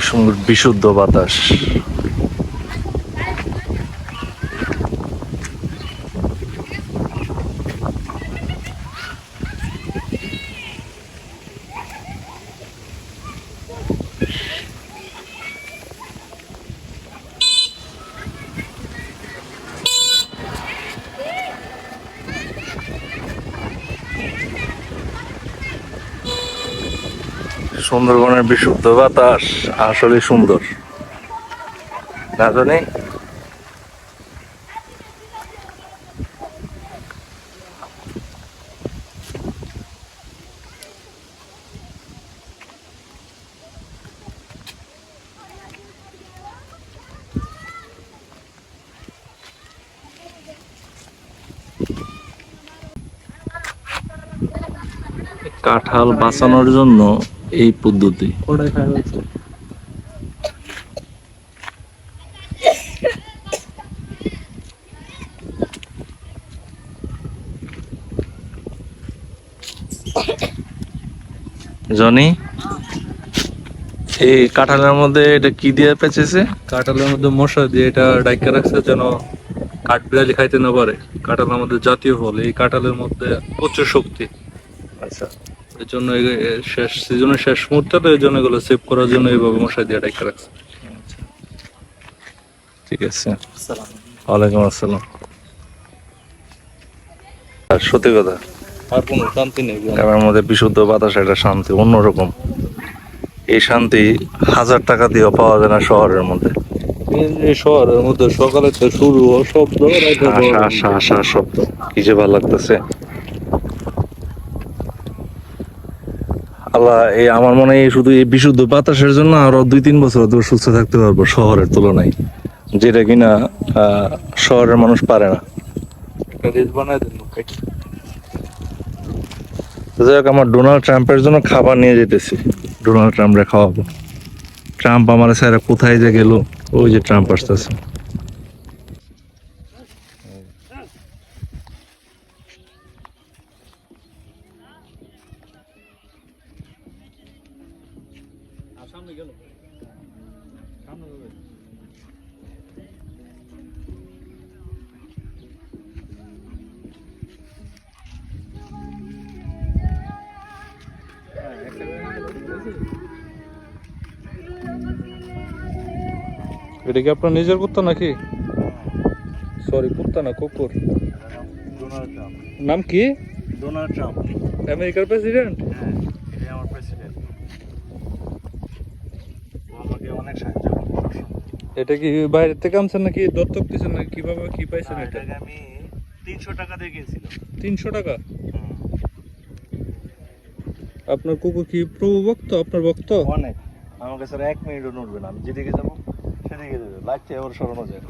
কি সুন্দর বিশুদ্ধ বাতাস। সুন্দরবনের বিশুদ্ধ বাতাস আসলে সুন্দর। না জানি? কাঁঠাল বাঁচানোর জন্য এই পদ্ধতি। জনি এই কাঁঠালের মধ্যে এটা কি দিয়ে পেঁচেছে? কাঁঠালের মধ্যে মশা দিয়ে এটা ডাইকা রাখছে যেন কাঠ বিড়ালি খাইতে না পারে। কাঁঠাল আমাদের জাতীয় ফল এই কাঁঠালের মধ্যে প্রচুর শক্তি। আচ্ছা। এর জন্য শেষ সিজনের শেষ এই জন্য এগুলো সেভ করার জন্য এইভাবে মশা দিয়ে রাখছে ঠিক আছে ওয়ালাইকুম আসসালাম আর সত্যি কথা আর কোনো শান্তি নেই গ্রামের মধ্যে বিশুদ্ধ বাতাস একটা শান্তি অন্যরকম এই শান্তি হাজার টাকা দিয়েও পাওয়া যায় না শহরের মধ্যে শহরের মধ্যে সকালে তো শুরু শব্দ আশা আশা আশা শব্দ কি যে ভালো লাগতেছে আল্লাহ এই আমার মনে হয় শুধু এই বিশুদ্ধ বাতাসের জন্য আরও দুই তিন বছর তো সুস্থ থাকতে পারব শহরের তুলনায়। যেটা কিনা শহরের মানুষ পারে না। যাই হোক আমার ডোনাল্ড ট্রাম্পের জন্য খাবার নিয়ে যেতেছি। ডোনাল্ড ট্রাম্পরে খাওয়াবো। ট্রাম্প আমার স্যার কোথায় যে গেল ওই যে ট্রাম্প আসতেছে। এটা কি আপনার নিজের কুত্তা নাকি? সরি কুত্তা না কুকুর। ট্রাম্প। নাম কি? Donald Trump. আমেরিকার প্রেসিডেন্ট হ্যাঁ এটাই আমার প্রেসিডেন্ট ও আমাকে অনেক সাহায্য করে এটা কি বাইরে থেকে আনছেন নাকি দত্তক দিয়েছেন নাকি? কীভাবে কি পাইছেন এটা? আমি তিনশো টাকা দিয়ে গিয়েছিলাম তিনশো টাকা? আপনার কুকুর কি প্রভু ভক্ত আপনার ভক্ত? অনেক। আমার কাছে এক মিনিটও নড়বে না। আমি যেদিকে যাব সেদিকে যাবে। লাগছে এবার সরানো যায়।